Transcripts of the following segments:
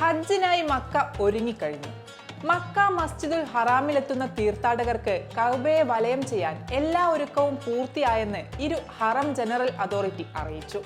ഹജ്ജിനായി Mecca ഒരുങ്ങിക്കഴിഞ്ഞു. Mecca മസ്ജിദുൽ ഹറാമിലെത്തുന്ന തീർത്ഥാടകർക്ക് കൗബയെ വലയം ചെയ്യാൻ എല്ലാ ഒരുക്കവും പൂർത്തിയായെന്ന് ഇരു ഹറം ജനറൽ അതോറിറ്റി അറിയിച്ചു.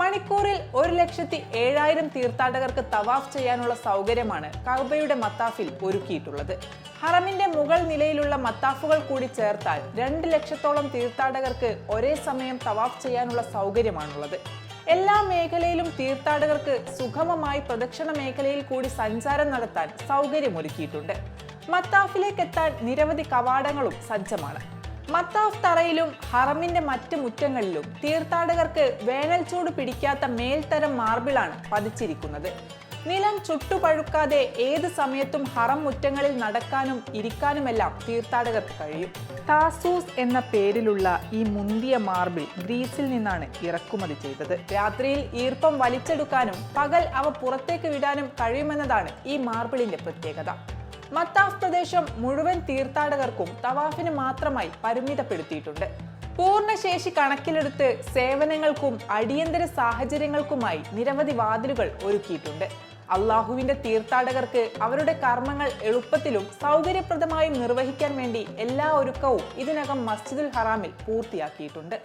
മണിക്കൂറിൽ ഒരു ലക്ഷത്തി ഏഴായിരം തീർത്ഥാടകർക്ക് തവാഫ് ചെയ്യാനുള്ള സൗകര്യമാണ് കൗബയുടെ മത്താഫിൽ ഒരുക്കിയിട്ടുള്ളത്. ഹറമിന്റെ മുകൾ നിലയിലുള്ള മത്താഫുകൾ കൂടി ചേർത്താൽ രണ്ട് ലക്ഷത്തോളം തീർത്ഥാടകർക്ക് ഒരേ സമയം തവാഫ് ചെയ്യാനുള്ള സൗകര്യമാണുള്ളത്. എല്ലാ മേഖലയിലും തീർത്ഥാടകർക്ക് സുഗമമായി പ്രദക്ഷിണ മേഖലയിൽ കൂടി സഞ്ചാരം നടത്താൻ സൗകര്യമൊരുക്കിയിട്ടുണ്ട്. മത്താഫിലേക്ക് എത്താൻ നിരവധി കവാടങ്ങളും സജ്ജമാണ്. മത്താഫ് തറയിലും ഹറമിന്റെ മറ്റു മുറ്റങ്ങളിലും തീർത്ഥാടകർക്ക് വേനൽ ചൂട് പിടിക്കാത്ത മേൽത്തരം മാർബിളാണ് പതിച്ചിരിക്കുന്നത്. നിലം ചുട്ടുപഴുക്കാതെ ഏത് സമയത്തും ഹറം മുറ്റങ്ങളിൽ നടക്കാനും ഇരിക്കാനുമെല്ലാം തീർത്ഥാടകർക്ക് കഴിയും. താസൂസ് എന്ന പേരിലുള്ള ഈ മുന്തിയ മാർബിൾ ഗ്രീസിൽ നിന്നാണ് ഇറക്കുമതി ചെയ്തത്. രാത്രിയിൽ ഈർപ്പം വലിച്ചെടുക്കാനും പകൽ അവ പുറത്തേക്ക് വിടാനും കഴിയുമെന്നതാണ് ഈ മാർബിളിന്റെ പ്രത്യേകത. മത്താഫ് പ്രദേശം മുഴുവൻ തീർത്ഥാടകർക്കും തവാഫിന് മാത്രമായി പരിമിതപ്പെടുത്തിയിട്ടുണ്ട്. പൂർണശേഷി കണക്കിലെടുത്ത് സേവനങ്ങൾക്കും അടിയന്തര സാഹചര്യങ്ങൾക്കുമായി നിരവധി വാതിലുകൾ ഒരുക്കിയിട്ടുണ്ട്. അള്ളാഹുവിന്റെ തീർത്ഥാടകർക്ക് അവരുടെ കർമ്മങ്ങൾ എളുപ്പത്തിലും സൗകര്യപ്രദമായും നിർവഹിക്കാൻ വേണ്ടി എല്ലാ ഒരുക്കവും ഇതിനകം മസ്ജിദുൽ ഹറാമിൽ പൂർത്തിയാക്കിയിട്ടുണ്ട്.